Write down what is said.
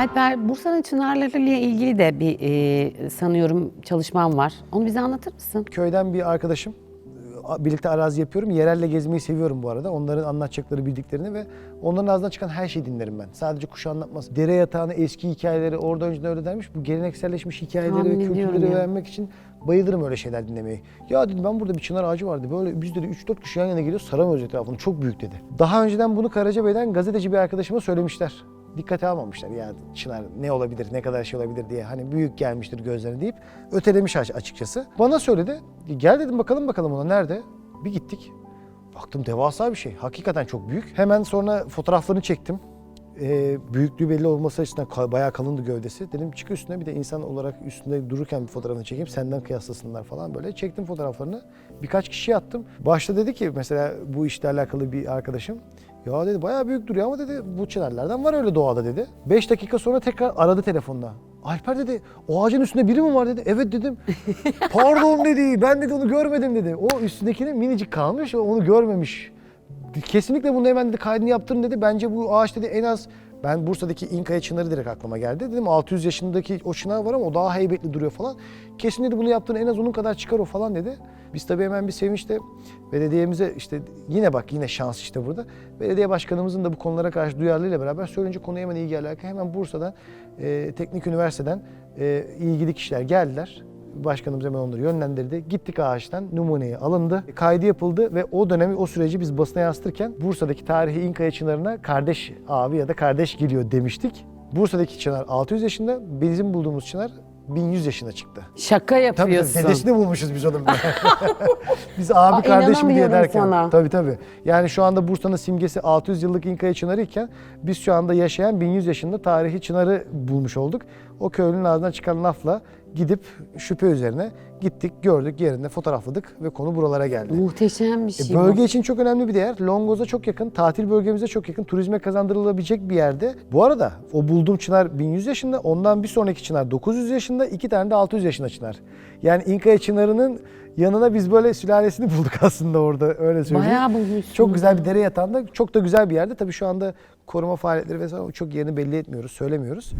Alper, Bursa'nın çınarları ile ilgili de bir e, sanıyorum çalışman var. Onu bize anlatır mısın? Köyden bir arkadaşım. e, Birlikte arazi yapıyorum. Yerelle gezmeyi seviyorum bu arada. Onların anlatacakları bildiklerini ve onların ağzından çıkan her şeyi dinlerim ben. Sadece kuşu anlatmaz. Dere yatağını, eski hikayeleri, orada önceden öyle dermiş. Bu gelenekselleşmiş hikayeleri Tahmin ve kültürleri ya. öğrenmek için bayılırım öyle şeyler dinlemeyi. Ya dedim ben burada bir çınar ağacı vardı. Böyle biz dedi 3-4 kişi yan yana geliyor saramıyoruz etrafını. Çok büyük dedi. Daha önceden bunu Karacabey'den gazeteci bir arkadaşıma söylemişler. Dikkate almamışlar ya çınar ne olabilir, ne kadar şey olabilir diye. Hani büyük gelmiştir gözlerine deyip ötelemiş aç- açıkçası. Bana söyledi. Gel dedim bakalım bakalım ona nerede? Bir gittik. Baktım devasa bir şey. Hakikaten çok büyük. Hemen sonra fotoğraflarını çektim. Ee, büyüklüğü belli olması açısından bayağı kalındı gövdesi. Dedim çık üstüne bir de insan olarak üstünde dururken bir fotoğrafını çekeyim. Senden kıyaslasınlar falan böyle. Çektim fotoğraflarını. Birkaç kişiye attım. Başta dedi ki mesela bu işle alakalı bir arkadaşım. Ya dedi bayağı büyük duruyor ama dedi bu çınarlardan var öyle doğada dedi. 5 dakika sonra tekrar aradı telefonla. Alper dedi o ağacın üstünde biri mi var dedi. Evet dedim. Pardon dedi ben dedi onu görmedim dedi. O üstündekinin minicik kalmış onu görmemiş. Kesinlikle bunu hemen dedi kaydını yaptırın dedi. Bence bu ağaç dedi en az ben Bursa'daki İnkaya çınarı direkt aklıma geldi. Dedim 600 yaşındaki o çınar var ama o daha heybetli duruyor falan. Kesin dedi bunu yaptığın en az onun kadar çıkar o falan dedi. Biz tabii hemen bir sevinçle belediyemize işte yine bak yine şans işte burada. Belediye başkanımızın da bu konulara karşı duyarlılığıyla beraber söyleyince konuya hemen ilgi alaka. Hemen Bursa'dan e, Teknik Üniversiteden e, ilgili kişiler geldiler. Başkanımız hemen onları yönlendirdi. Gittik ağaçtan numuneyi alındı. Kaydı yapıldı ve o dönemi, o süreci biz basına yansıtırken Bursa'daki tarihi İnkaya çınarına kardeş abi ya da kardeş geliyor demiştik. Bursa'daki çınar 600 yaşında, bizim bulduğumuz çınar 1100 yaşına çıktı. Şaka Tabii yapıyorsun. tabii dedesini bulmuşuz biz onun. biz abi Aa, kardeş mi diye inanamıyorum derken. sana. Tabii tabii. Yani şu anda Bursa'nın simgesi 600 yıllık İnkaya çınarı iken biz şu anda yaşayan 1100 yaşında tarihi çınarı bulmuş olduk. O köylünün ağzından çıkan lafla gidip şüphe üzerine gittik, gördük, yerinde fotoğrafladık ve konu buralara geldi. Muhteşem bir E, şey bu. bölge için çok önemli bir değer. Longoz'a çok yakın, tatil bölgemize çok yakın, turizme kazandırılabilecek bir yerde. Bu arada o bulduğum çınar 1100 yaşında, ondan bir sonraki çınar 900 yaşında, iki tane de 600 yaşında çınar. Yani İnkaya çınarının yanına biz böyle sülalesini bulduk aslında orada öyle söyleyeyim. Bayağı bulmuşsun. Çok güzel bir dere yatağında, çok da güzel bir yerde. Tabii şu anda koruma faaliyetleri vesaire çok yerini belli etmiyoruz, söylemiyoruz.